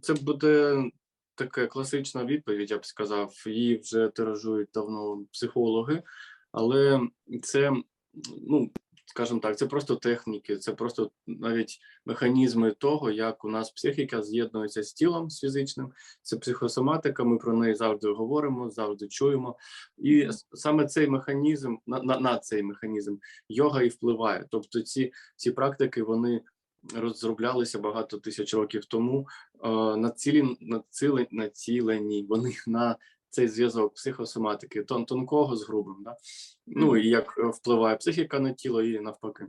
це буде така класична відповідь, я б сказав. Її вже тиражують давно психологи, але це, ну скажімо так, це просто техніки, це просто навіть механізми того, як у нас психіка з'єднується з тілом з фізичним. Це психосоматика. Ми про неї завжди говоримо, завжди чуємо. І саме цей механізм на, на, на цей механізм йога і впливає. Тобто, ці, ці практики вони розроблялися багато тисяч років тому. Е, націлені, вони на цей зв'язок психосоматики, тон, тонкого з грубим. Да? Ну і як е, впливає психіка на тіло і навпаки.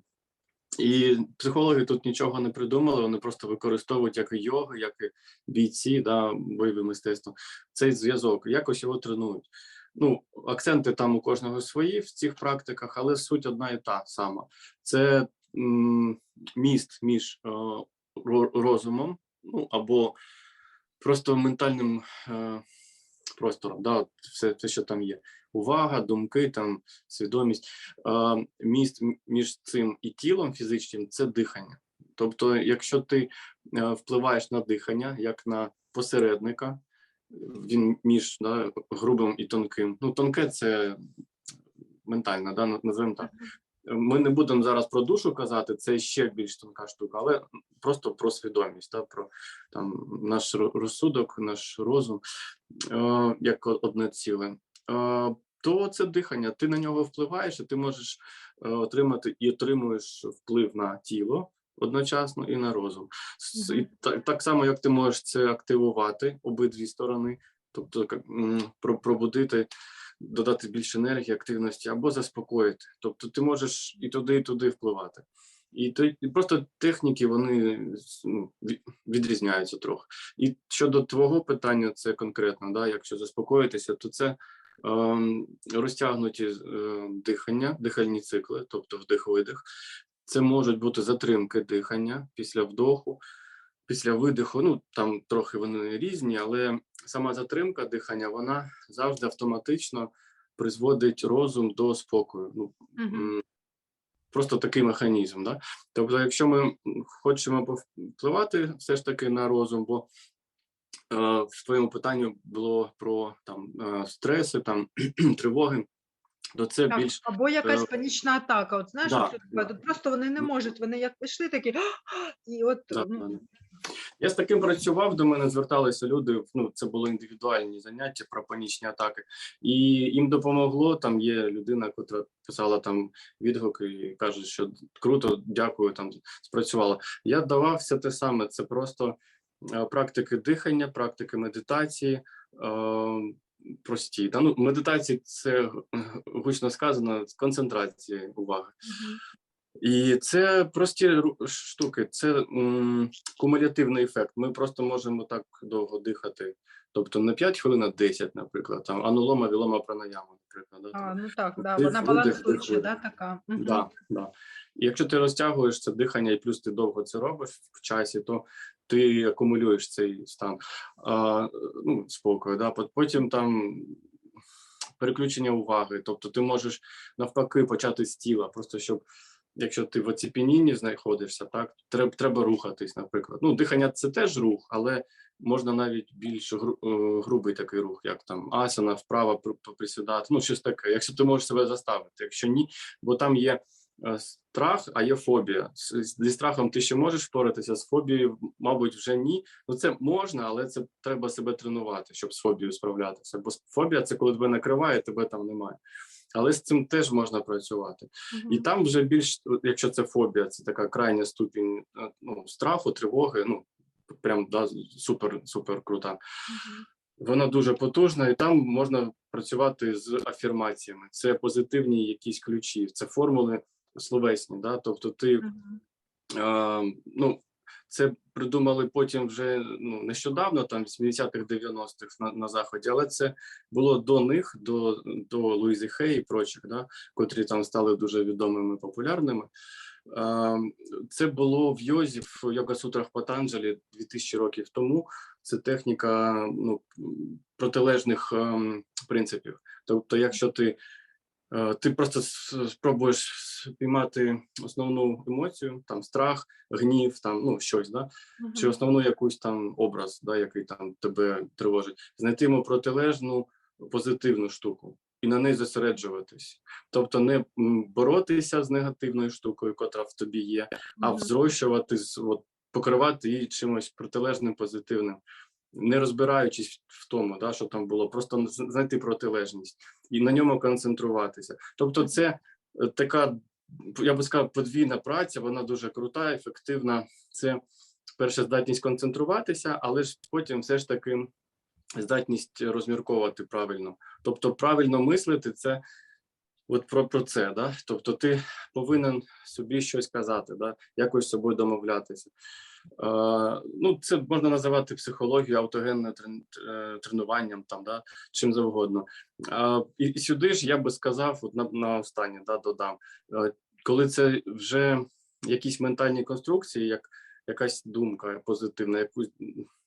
І психологи тут нічого не придумали, вони просто використовують як і йоги, як і бійці, да, бойове мистецтво, цей зв'язок, якось його тренують. Ну, акценти там у кожного свої в цих практиках, але суть одна і та сама. Це міст між е, розумом, ну або просто ментальним е, простором, да, все, все, що там є. Увага, думки, там, свідомість. Е, міст між цим і тілом фізичним це дихання. Тобто, якщо ти впливаєш на дихання, як на посередника, він між да, грубим і тонким. Ну, тонке це ментально, да, називаємо так. Ми не будемо зараз про душу казати, це ще більш тонка штука, але просто про свідомість, да, про там наш розсудок, наш розум е, як одне ціле. Е, то це дихання, ти на нього впливаєш, і ти можеш е, отримати і отримуєш вплив на тіло одночасно і на розум. І так, так само, як ти можеш це активувати обидві сторони, тобто пробудити, додати більше енергії, активності або заспокоїти. Тобто ти можеш і туди, і туди впливати. І то і просто техніки вони ну, відрізняються трохи. І щодо твого питання, це конкретно, да, якщо заспокоїтися, то це ем, розтягнуті е, дихання, дихальні цикли, тобто вдих-видих. Це можуть бути затримки дихання після вдоху, після видиху. Ну там трохи вони різні, але сама затримка дихання вона завжди автоматично призводить розум до спокою. Ну, м, просто такий механізм. Да? Тобто, якщо ми хочемо впливати все ж таки на розум, бо е, в твоєму питанні було про там е, стреси, там тривоги, то це Так, більш або якась е, панічна атака. От знаєш, да, тут буває, просто вони не Ну. можуть, вони як пішли такі, і от Да, ну, да, да. Я з таким працював, до мене зверталися люди. Ну, це були індивідуальні заняття про панічні атаки, і їм допомогло. Там є людина, яка писала там відгуки і каже, що круто, дякую, там спрацювало. Я давав все те саме. Це просто е, практики дихання, практики медитації. Е, прості. Да? Ну, медитації це гучно сказано, концентрація уваги. І це прості штуки, це м, кумулятивний ефект. Ми просто можемо так довго дихати. Тобто не 5 хвилин, а 10, наприклад, там анулома, вілома, пранаяма, наприклад. Да? а, ну так, да, вона балансуюча, да, така. Да, да. І якщо ти розтягуєш це дихання, і плюс ти довго це робиш в часі, то ти акумулюєш цей стан а, ну, спокою. Да? Потім там переключення уваги. Тобто ти можеш навпаки почати з тіла, просто щоб. Якщо ти в оціпенінні знаходишся, так треба, треба рухатись, наприклад. Ну, дихання це теж рух, але можна навіть більш е, грубий такий рух, як там асана, вправо пр- поприсідати, ну щось таке. Якщо ти можеш себе заставити, якщо ні, бо там є е, страх, а є фобія. Зі страхом ти ще можеш впоратися, з фобією, мабуть, вже ні. Ну це можна, але це треба себе тренувати, щоб з фобією справлятися. Бо фобія це коли тебе накриває, тебе там немає. Але з цим теж можна працювати. І там вже більш, якщо це фобія, це така крайня ступінь е, ну, страху, тривоги. Ну прям да, супер, супер крута. Мгм. Вона дуже потужна, і там можна працювати з афірмаціями. Це позитивні якісь ключі, це формули словесні. Да? Тобто, ти Мгм. е, ну. Це придумали потім вже ну нещодавно, там 80-х, 90-х на, на заході, але це було до них, до, до Луїзи Хей і прочих, да, котрі там стали дуже відомими популярними. Е, Це було в йозі в йога-сутрах Патанджалі 2000 років тому. Це техніка ну, протилежних ем, принципів. Тобто, якщо ти ти просто спробуєш спіймати основну емоцію, там страх, гнів, там ну щось, да? чи основну якусь там образ, да, який там тебе тривожить, знайти йому протилежну позитивну штуку і на неї зосереджуватись. Тобто не боротися з негативною штукою, котра в тобі є, а взрощувати, от, покривати її чимось протилежним, позитивним, не розбираючись в тому, да, що там було, просто знайти протилежність і на ньому концентруватися. Тобто, це е, така, я би сказав, подвійна праця, вона дуже крута, ефективна. Це перша здатність концентруватися, але ж потім все ж таки здатність розмірковувати правильно. Тобто, правильно мислити це от про, про це. Да? Тобто, ти повинен собі щось казати, да? якось з собою домовлятися. Е, ну, це можна називати психологією, автогенним е, тренуванням, там, да? чим завгодно. І, і сюди ж я би сказав, от на, на останнє да, додам, е, коли це вже якісь ментальні конструкції, як якась думка позитивна, яку,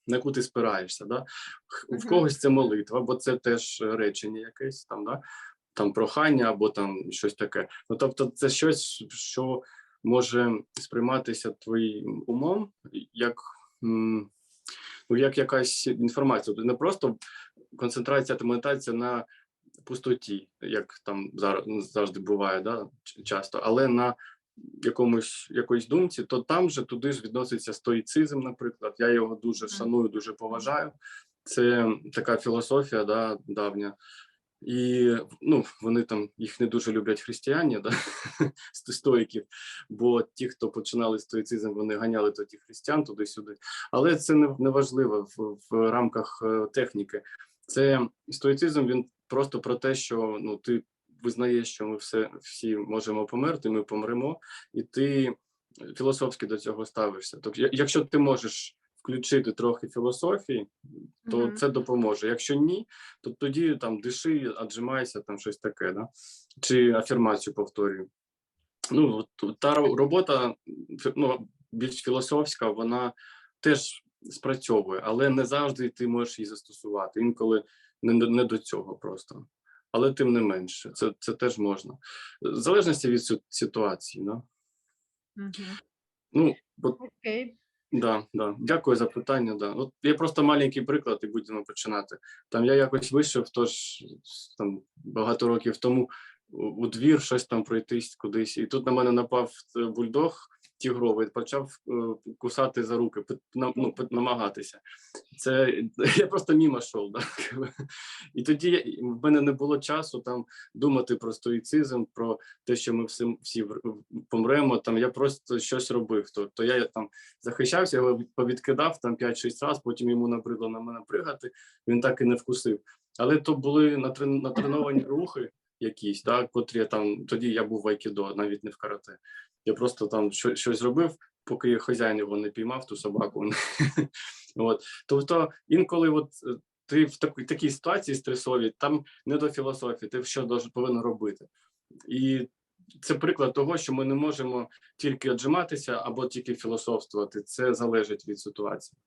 на яку ти спираєшся. Да? В когось це молитва, бо це теж речення якесь там, да? там прохання або там щось таке. Ну тобто, це щось, що може сприйматися твоїм умом як, ну, як якась інформація. Тобто не просто концентрація та медитація на пустоті, як там зараз завжди буває, да, часто, але на якомусь якоїсь думці, то там же туди ж відноситься стоїцизм, наприклад. Я його дуже шаную, дуже поважаю. Це така філософія, да, давня. І ну, вони там їх не дуже люблять християні, да? стоїків, бо ті, хто починали стоїцизм, вони ганяли тоді християн туди-сюди. Але це не, важливо в, в рамках е, техніки. Це стоїцизм, він просто про те, що ну, ти визнаєш, що ми все, всі можемо померти, ми помремо, і ти філософськи до цього ставишся. Тобто, якщо ти можеш включити трохи філософії, то Мгм. це допоможе. Якщо ні, то тоді там диши, отжимайся, там щось таке, да? чи афірмацію повторюю. Ну, та робота ну, більш філософська, вона теж спрацьовує, але не завжди ти можеш її застосувати. Інколи не, не до цього просто. Але тим не менше, це, це теж можна. В залежності від ситуації. Да? Мгм. Ну, от Окей. Да, да. Дякую за питання. Да. От є просто маленький приклад, і будемо починати. Там я якось вийшов, тож там багато років тому у, двір щось там пройтись кудись, і тут на мене напав е, бульдог тігровий, почав е, кусати за руки, ну, намагатися. Це я просто мімо йшов. Да? І тоді в мене не було часу там думати про стоїцизм, про те, що ми всі, всі помремо. Там я просто щось робив. Тобто я там захищався, його повідкидав там 5-6 разів, потім йому набридло на мене пригати, він так і не вкусив. Але то були натрен- натреновані рухи якісь, да, котрі там, тоді я був в айкідо, навіть не в карате. Я просто там що, щось робив, поки хазяїн його не піймав, ту собаку. от. Тобто інколи от е, ти в такій, такій ситуації стресовій, там не до філософії, ти що повинен робити. І це приклад того, що ми не можемо тільки отжиматися або тільки філософствувати. Це залежить від ситуації.